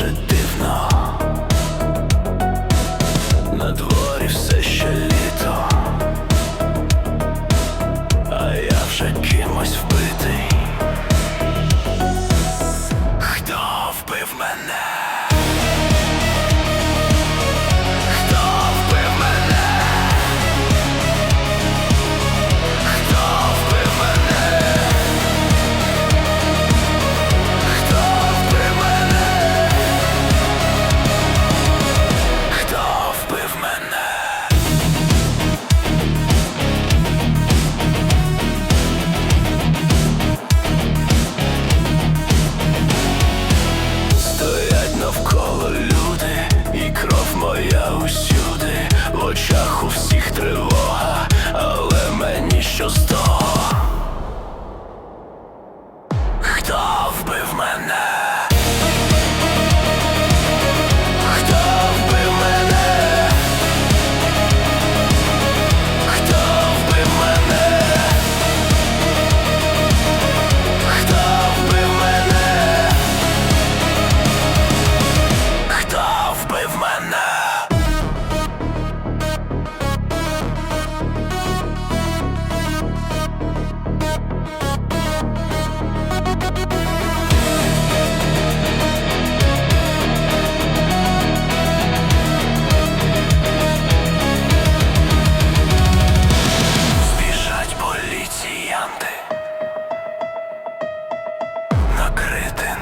дуже дивно, на дворі все ще літо, а я вже кимось вбитий, хто вбив мене? накрити